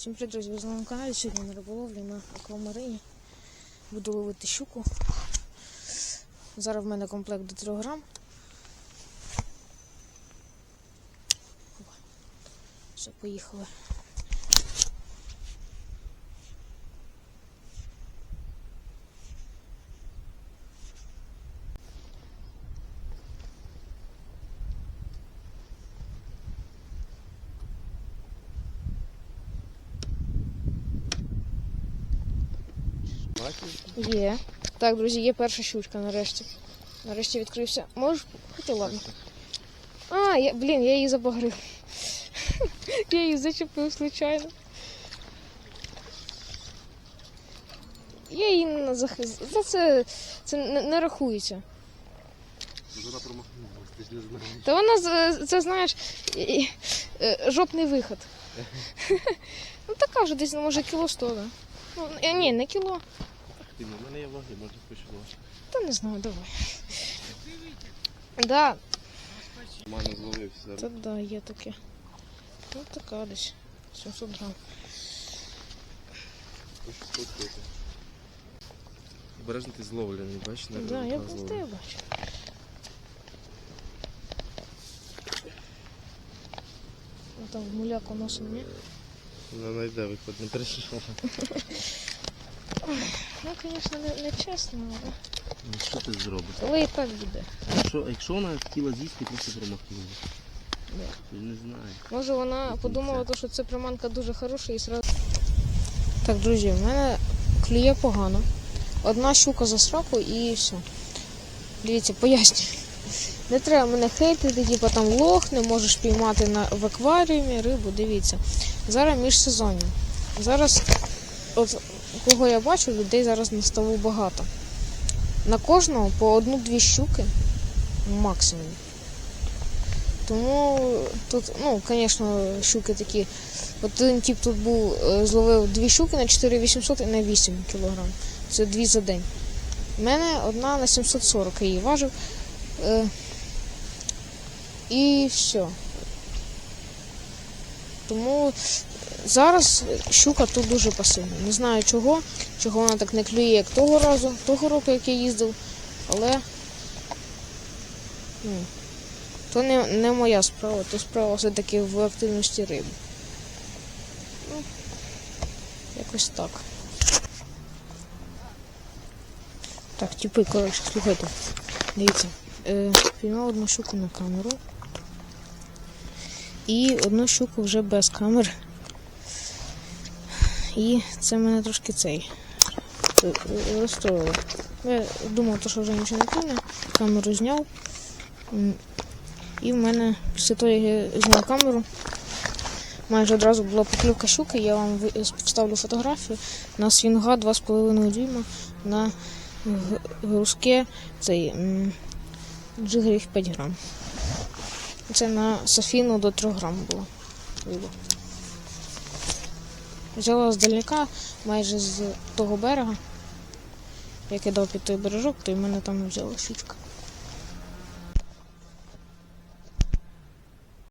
Всім привіт, друзі, з на каналі. Сьогодні на риболовлі на аквамарині. Буду ловити щуку. Зараз в мене комплект до 3 грам. Все, поїхали. Є. Так, друзі, є перша щучка нарешті. Нарешті відкрився. Можеш? Хоча ладно. А, я, блін, я її забагрив. Я її зачепив случайно. Я її не захист. За це, це не, не рахується. Та вона це, знаєш, е, жопний виход. Ну така вже десь, ну, може, кіло сто, да? Ну, ні, не кіло. Ну, в мене є ваги, може спочатку. Та не знаю, давай. Да, Мано зловився. Та да, є таке. Ну така десь. 700 грам. Хочу сфоткати. Обережно ти зловлений, бачиш? на Да, я просто я бачу. Ну там муляку носом, ні? Вона знайде виход, не переживай. Ну, звісно, не, не чесно, але, Ну, Що ти зробиш? але і так буде. Якщо, якщо вона хотіла з'їсти, просто промахнулася. Да. Не знаю. Може вона подумала, то, що це приманка дуже хороша і сразу. Так, друзі, в мене клює погано. Одна щука за сраку і все. Дивіться, пояснюю. Не треба мене хейтити, типу там лох, не можеш піймати на, в акваріумі рибу. Дивіться. Зараз міжсезоння. Зараз, от кого я бачу, людей зараз на ставу багато. На кожного по одну-дві щуки максимум. Тому тут, ну, звісно, щуки такі. От один тип тут був, е, зловив дві щуки на 4800 і на 8 кг. Це дві за день. У мене одна на 740 я її важив. Е, і все. Тому зараз щука тут дуже пасивна. Не знаю чого, чого вона так не клює, як того разу, того року, як я їздив, але ну, то не, не моя справа, то справа все-таки в активності риби. Ну, якось так. Так, типи, коротше, слухайте. Дивіться. Е, піймав одну щуку на камеру. І одну щуку вже без камер. І це мене трошки цей е, е, розстроїло. Я думав, що вже нічого не кине, камеру зняв. І в мене після того, як я зняв камеру, майже одразу була поклівка щуки, я вам ви- вставлю фотографію на свінга 2,5 дюйма на грузке цей джигрів 5 грам. Це на софіну до 3 грам було. Взяла здаляка майже з того берега. Я кидав під той бережок, то й мене там взяла щучка.